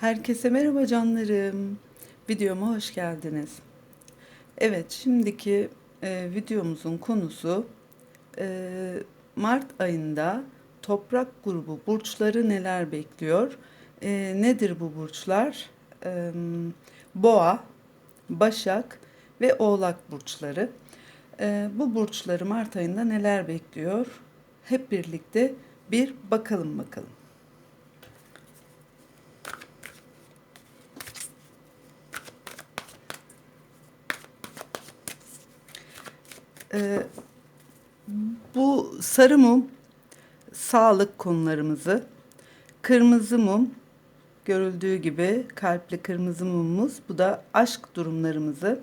Herkese merhaba canlarım. Videoma hoş geldiniz. Evet, şimdiki e, videomuzun konusu e, Mart ayında toprak grubu burçları neler bekliyor? E, nedir bu burçlar? E, Boğa, Başak ve Oğlak burçları. E, bu burçları Mart ayında neler bekliyor? Hep birlikte bir bakalım bakalım. Ee, bu sarı mum sağlık konularımızı, kırmızı mum görüldüğü gibi kalpli kırmızı mumumuz bu da aşk durumlarımızı,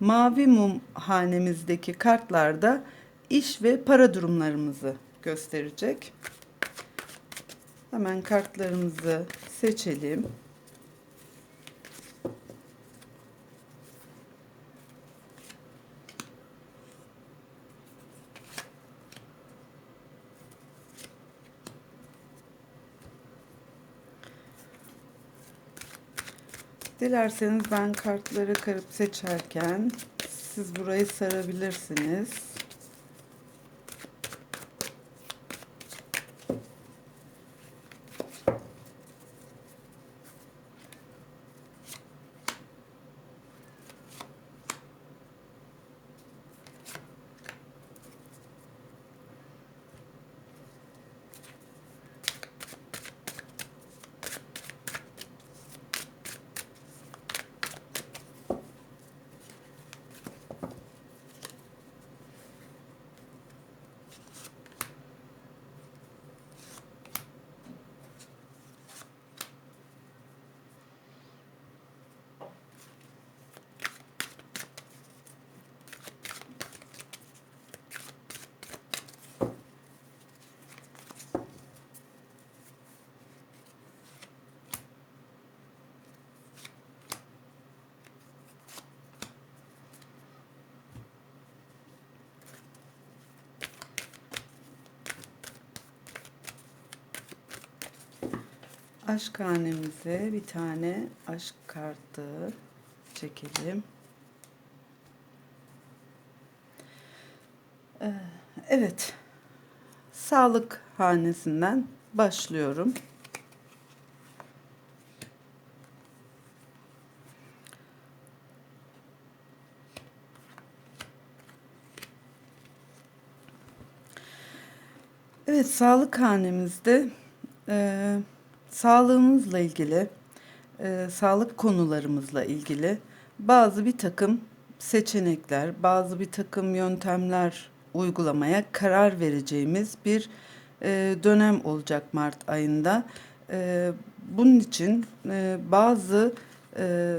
mavi mum hanemizdeki kartlarda iş ve para durumlarımızı gösterecek. Hemen kartlarımızı seçelim. Dilerseniz ben kartları karıp seçerken siz burayı sarabilirsiniz. Aşk hanemize bir tane aşk kartı çekelim. Ee, Evet. Sağlık hanesinden başlıyorum. Evet, sağlık hanemizde e, sağlığımızla ilgili, e, sağlık konularımızla ilgili bazı bir takım seçenekler, bazı bir takım yöntemler uygulamaya karar vereceğimiz bir e, dönem olacak Mart ayında. E, bunun için e, bazı e,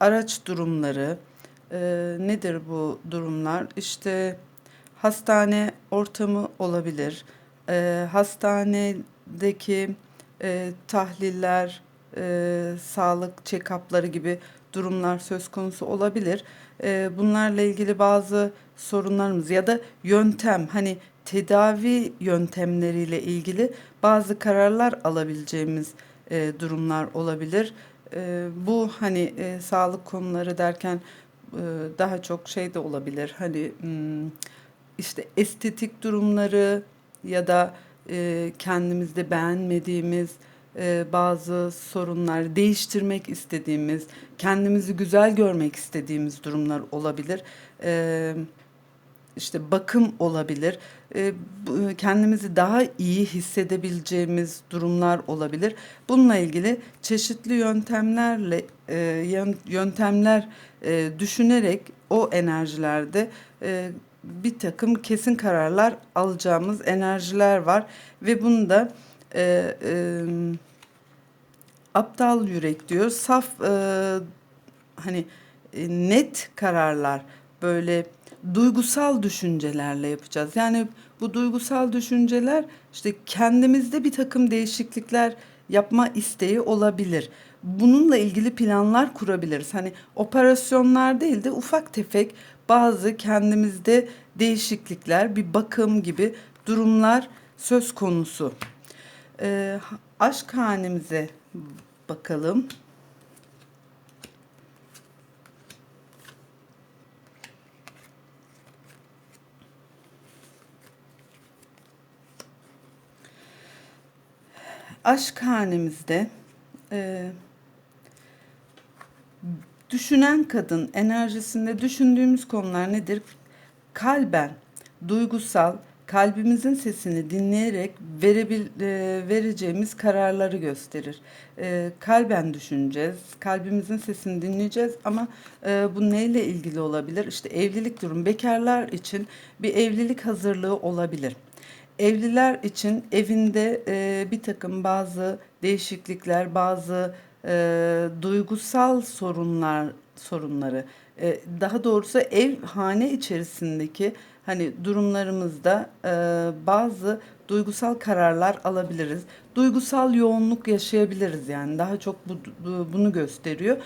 araç durumları, e, nedir bu durumlar? İşte hastane ortamı olabilir, e, hastanedeki e, tahliller, e, sağlık check-up'ları gibi durumlar söz konusu olabilir. E, bunlarla ilgili bazı sorunlarımız ya da yöntem hani tedavi yöntemleriyle ilgili bazı kararlar alabileceğimiz e, durumlar olabilir. E, bu hani e, sağlık konuları derken e, daha çok şey de olabilir. Hani hmm, işte estetik durumları ya da e, kendimizde beğenmediğimiz e, bazı sorunlar, değiştirmek istediğimiz, kendimizi güzel görmek istediğimiz durumlar olabilir. E, işte bakım olabilir. E, kendimizi daha iyi hissedebileceğimiz durumlar olabilir. Bununla ilgili çeşitli yöntemlerle e, yön- yöntemler e, düşünerek o enerjilerde bir takım kesin kararlar alacağımız enerjiler var ve bunu da e, e, aptal yürek diyor. Saf e, hani e, net kararlar böyle duygusal düşüncelerle yapacağız. Yani bu duygusal düşünceler işte kendimizde bir takım değişiklikler yapma isteği olabilir. Bununla ilgili planlar kurabiliriz. Hani operasyonlar değil de ufak tefek bazı kendimizde değişiklikler, bir bakım gibi durumlar söz konusu. Ee, aşk hanemize bakalım. Aşk hanemizde e, düşünen kadın enerjisinde düşündüğümüz konular nedir? Kalben, duygusal, kalbimizin sesini dinleyerek verebil, e, vereceğimiz kararları gösterir. E, kalben düşüneceğiz, kalbimizin sesini dinleyeceğiz ama e, bu neyle ilgili olabilir? İşte evlilik durum, bekarlar için bir evlilik hazırlığı olabilir. Evliler için evinde e, bir takım bazı değişiklikler, bazı e, duygusal sorunlar sorunları, e, daha doğrusu ev hane içerisindeki hani durumlarımızda e, bazı duygusal kararlar alabiliriz. Duygusal yoğunluk yaşayabiliriz yani daha çok bu, bu- bunu gösteriyor.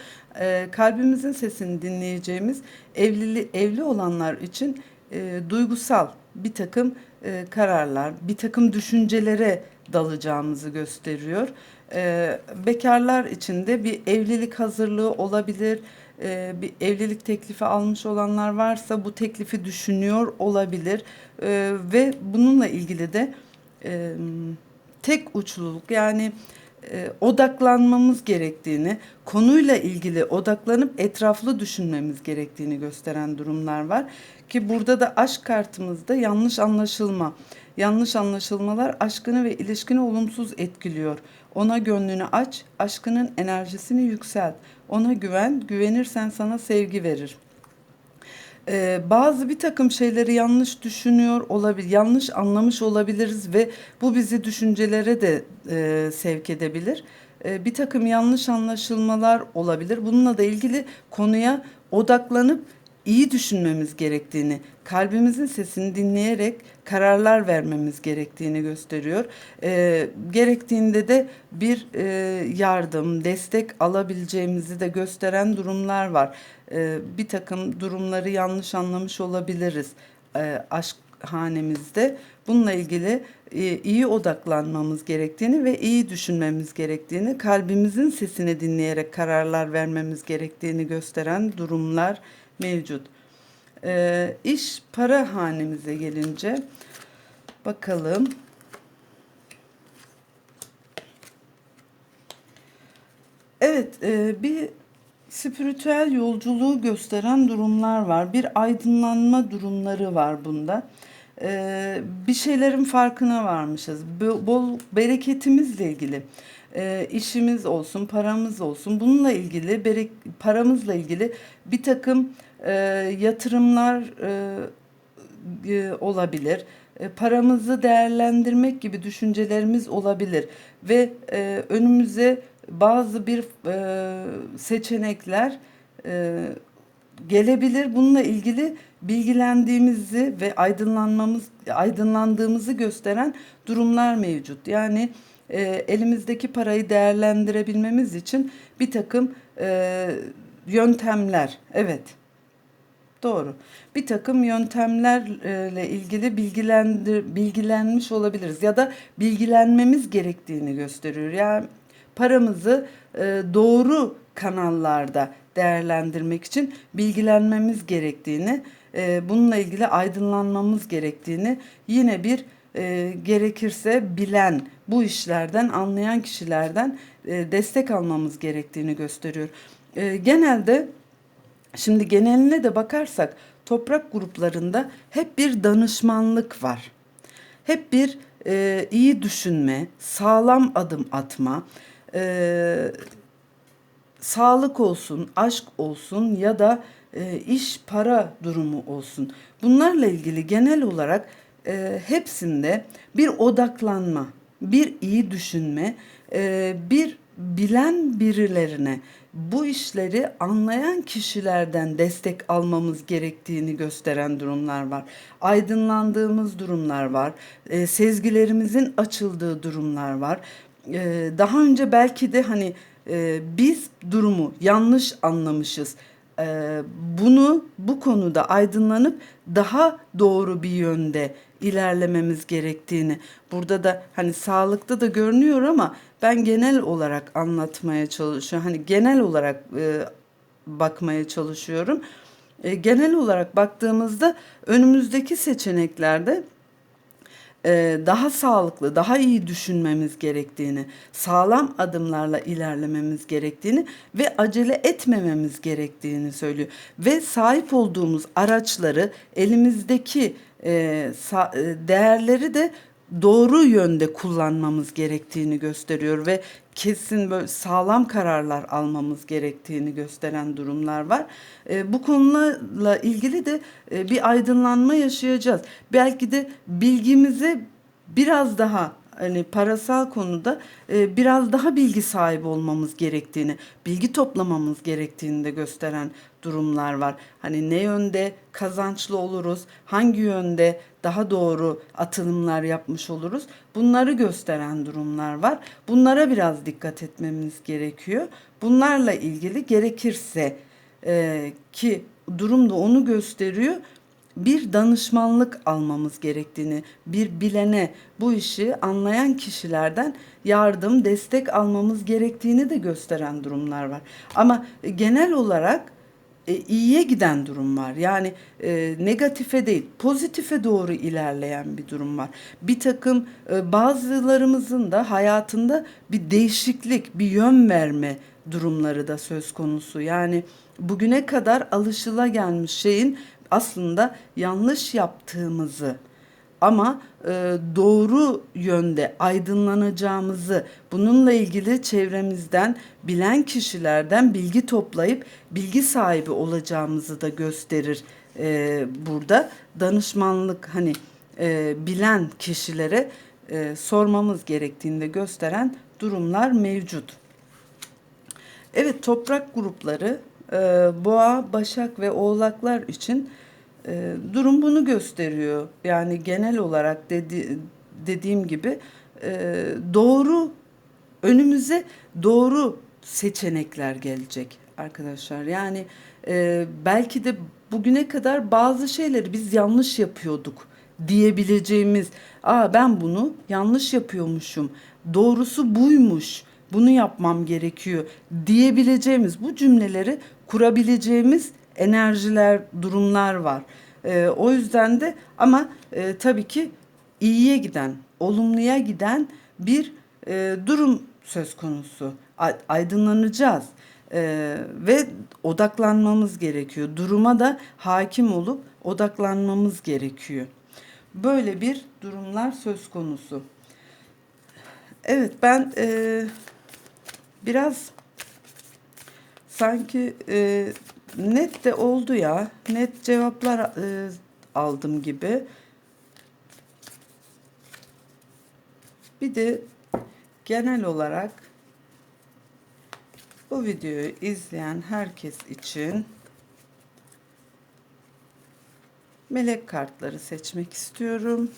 E, kalbimizin sesini dinleyeceğimiz evli evli olanlar için e, duygusal bir takım e, kararlar, bir takım düşüncelere dalacağımızı gösteriyor. E, bekarlar için de bir evlilik hazırlığı olabilir. E, bir evlilik teklifi almış olanlar varsa bu teklifi düşünüyor olabilir. E, ve bununla ilgili de e, tek uçluluk yani e, odaklanmamız gerektiğini, konuyla ilgili odaklanıp etraflı düşünmemiz gerektiğini gösteren durumlar var. Ki burada da aşk kartımızda yanlış anlaşılma. Yanlış anlaşılmalar aşkını ve ilişkini olumsuz etkiliyor. Ona gönlünü aç, aşkının enerjisini yükselt. Ona güven, güvenirsen sana sevgi verir. Ee, bazı bir takım şeyleri yanlış düşünüyor olabilir, yanlış anlamış olabiliriz ve bu bizi düşüncelere de e, sevk edebilir. Ee, bir takım yanlış anlaşılmalar olabilir. Bununla da ilgili konuya odaklanıp iyi düşünmemiz gerektiğini, kalbimizin sesini dinleyerek kararlar vermemiz gerektiğini gösteriyor. Ee, gerektiğinde de bir e, yardım, destek alabileceğimizi de gösteren durumlar var. Ee, bir takım durumları yanlış anlamış olabiliriz e, aşk hanemizde. Bununla ilgili e, iyi odaklanmamız gerektiğini ve iyi düşünmemiz gerektiğini, kalbimizin sesini dinleyerek kararlar vermemiz gerektiğini gösteren durumlar mevcut. Ee, iş para hanemize gelince bakalım. Evet, e, bir spiritüel yolculuğu gösteren durumlar var. Bir aydınlanma durumları var bunda. E, bir şeylerin farkına varmışız. Bol, bol bereketimizle ilgili. E, işimiz olsun, paramız olsun. Bununla ilgili, berek, paramızla ilgili bir takım e, yatırımlar e, e, olabilir. E, paramızı değerlendirmek gibi düşüncelerimiz olabilir ve e, önümüze bazı bir e, seçenekler e, gelebilir. Bununla ilgili bilgilendiğimizi ve aydınlanmamız aydınlandığımızı gösteren durumlar mevcut. Yani e, elimizdeki parayı değerlendirebilmemiz için bir takım e, yöntemler, evet Doğru. Bir takım yöntemlerle ilgili bilgilendir, bilgilenmiş olabiliriz ya da bilgilenmemiz gerektiğini gösteriyor. Yani paramızı e, doğru kanallarda değerlendirmek için bilgilenmemiz gerektiğini, e, bununla ilgili aydınlanmamız gerektiğini yine bir e, gerekirse bilen, bu işlerden anlayan kişilerden e, destek almamız gerektiğini gösteriyor. E, genelde Şimdi geneline de bakarsak toprak gruplarında hep bir danışmanlık var. Hep bir e, iyi düşünme, sağlam adım atma, e, sağlık olsun, aşk olsun ya da e, iş para durumu olsun. Bunlarla ilgili genel olarak e, hepsinde bir odaklanma, bir iyi düşünme, e, bir bilen birilerine bu işleri anlayan kişilerden destek almamız gerektiğini gösteren durumlar var. Aydınlandığımız durumlar var. E, sezgilerimizin açıldığı durumlar var. E, daha önce belki de hani e, biz durumu yanlış anlamışız. E, bunu bu konuda aydınlanıp daha doğru bir yönde ilerlememiz gerektiğini burada da hani sağlıkta da görünüyor ama ben genel olarak anlatmaya çalışıyorum. Hani genel olarak e, bakmaya çalışıyorum. E, genel olarak baktığımızda önümüzdeki seçeneklerde daha sağlıklı, daha iyi düşünmemiz gerektiğini, sağlam adımlarla ilerlememiz gerektiğini ve acele etmememiz gerektiğini söylüyor. Ve sahip olduğumuz araçları, elimizdeki e, e, değerleri de doğru yönde kullanmamız gerektiğini gösteriyor ve kesin böyle sağlam kararlar almamız gerektiğini gösteren durumlar var. E, bu konularla ilgili de e, bir aydınlanma yaşayacağız. Belki de bilgimizi biraz daha hani parasal konuda e, biraz daha bilgi sahibi olmamız gerektiğini, bilgi toplamamız gerektiğini de gösteren durumlar var. Hani ne yönde kazançlı oluruz, hangi yönde daha doğru atılımlar yapmış oluruz. Bunları gösteren durumlar var. Bunlara biraz dikkat etmemiz gerekiyor. Bunlarla ilgili gerekirse e, ki durum da onu gösteriyor bir danışmanlık almamız gerektiğini, bir bilene, bu işi anlayan kişilerden yardım, destek almamız gerektiğini de gösteren durumlar var. Ama genel olarak e, iyiye giden durum var. Yani e, negatife değil, pozitife doğru ilerleyen bir durum var. Bir takım e, bazılarımızın da hayatında bir değişiklik, bir yön verme durumları da söz konusu. Yani bugüne kadar alışıla gelmiş şeyin aslında yanlış yaptığımızı ama e, doğru yönde aydınlanacağımızı, bununla ilgili çevremizden bilen kişilerden bilgi toplayıp bilgi sahibi olacağımızı da gösterir e, burada. Danışmanlık hani e, bilen kişilere e, sormamız gerektiğini de gösteren durumlar mevcut. Evet toprak grupları e, boğa, başak ve oğlaklar için e, durum bunu gösteriyor. Yani genel olarak dedi, dediğim gibi e, doğru önümüze doğru seçenekler gelecek arkadaşlar. Yani e, belki de bugüne kadar bazı şeyleri biz yanlış yapıyorduk diyebileceğimiz, aa ben bunu yanlış yapıyormuşum, doğrusu buymuş, bunu yapmam gerekiyor diyebileceğimiz bu cümleleri kurabileceğimiz enerjiler, durumlar var. E, o yüzden de ama e, tabii ki iyiye giden, olumluya giden bir e, durum söz konusu. Aydınlanacağız e, ve odaklanmamız gerekiyor. Duruma da hakim olup odaklanmamız gerekiyor. Böyle bir durumlar söz konusu. Evet ben e, biraz sanki e, net de oldu ya. Net cevaplar e, aldım gibi. Bir de genel olarak bu videoyu izleyen herkes için melek kartları seçmek istiyorum.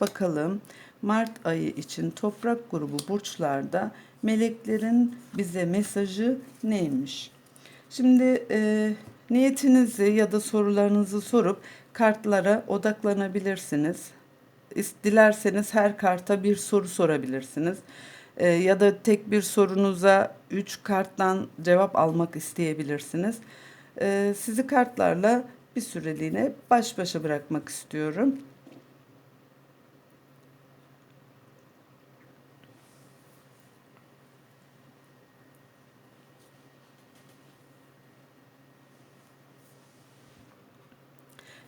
Bakalım Mart ayı için toprak grubu burçlarda meleklerin bize mesajı neymiş? Şimdi e, niyetinizi ya da sorularınızı sorup kartlara odaklanabilirsiniz. Dilerseniz her karta bir soru sorabilirsiniz. E, ya da tek bir sorunuza üç karttan cevap almak isteyebilirsiniz. E, sizi kartlarla bir süreliğine baş başa bırakmak istiyorum.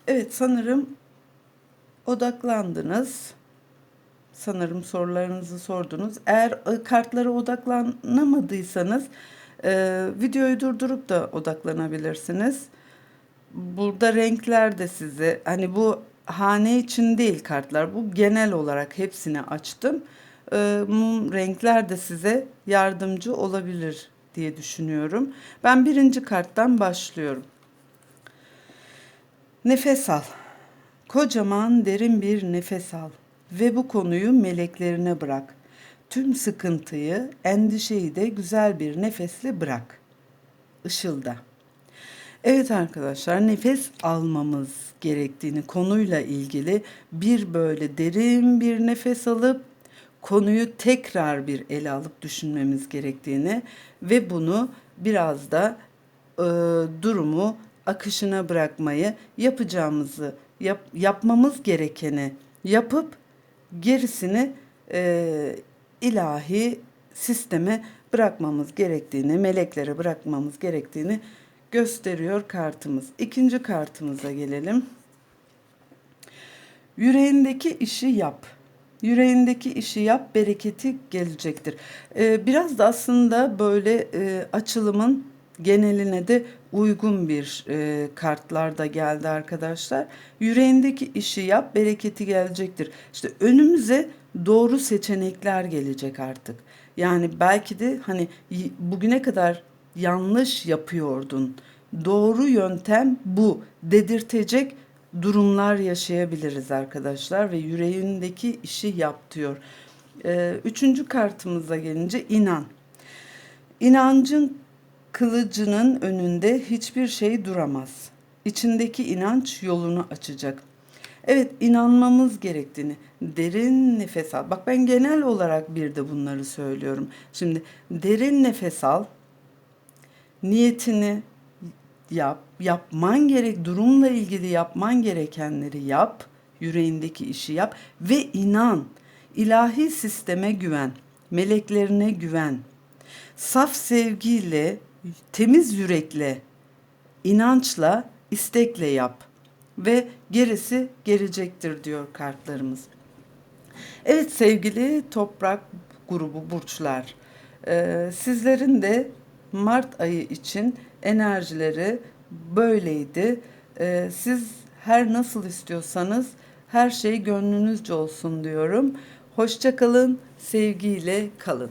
Evet sanırım odaklandınız. Sanırım sorularınızı sordunuz. Eğer e, kartlara odaklanamadıysanız e, videoyu durdurup da odaklanabilirsiniz. Burada renkler de size hani bu hane için değil kartlar bu genel olarak hepsini açtım. E, renkler de size yardımcı olabilir diye düşünüyorum. Ben birinci karttan başlıyorum. Nefes al. Kocaman derin bir nefes al ve bu konuyu meleklerine bırak. Tüm sıkıntıyı, endişeyi de güzel bir nefesle bırak. Işılda. Evet arkadaşlar nefes almamız gerektiğini konuyla ilgili bir böyle derin bir nefes alıp konuyu tekrar bir ele alıp düşünmemiz gerektiğini ve bunu biraz da e, durumu akışına bırakmayı yapacağımızı yap, yapmamız gerekeni yapıp gerisini e, ilahi sisteme bırakmamız gerektiğini, meleklere bırakmamız gerektiğini gösteriyor kartımız. İkinci kartımıza gelelim. Yüreğindeki işi yap. Yüreğindeki işi yap, bereketi gelecektir. Ee, biraz da aslında böyle e, açılımın geneline de uygun bir e, kartlar da geldi arkadaşlar. Yüreğindeki işi yap, bereketi gelecektir. İşte önümüze doğru seçenekler gelecek artık. Yani belki de hani bugüne kadar yanlış yapıyordun. Doğru yöntem bu dedirtecek durumlar yaşayabiliriz arkadaşlar ve yüreğindeki işi yap diyor. Ee, üçüncü kartımıza gelince inan. İnancın kılıcının önünde hiçbir şey duramaz. İçindeki inanç yolunu açacak. Evet inanmamız gerektiğini derin nefes al. Bak ben genel olarak bir de bunları söylüyorum. Şimdi derin nefes al. Niyetini yap. Yapman gerek durumla ilgili yapman gerekenleri yap. Yüreğindeki işi yap ve inan. İlahi sisteme güven. Meleklerine güven. Saf sevgiyle, temiz yürekle, inançla, istekle yap ve gerisi gelecektir diyor kartlarımız. Evet sevgili toprak grubu burçlar, e, sizlerin de Mart ayı için enerjileri böyleydi. E, siz her nasıl istiyorsanız her şey gönlünüzce olsun diyorum. Hoşça kalın, sevgiyle kalın.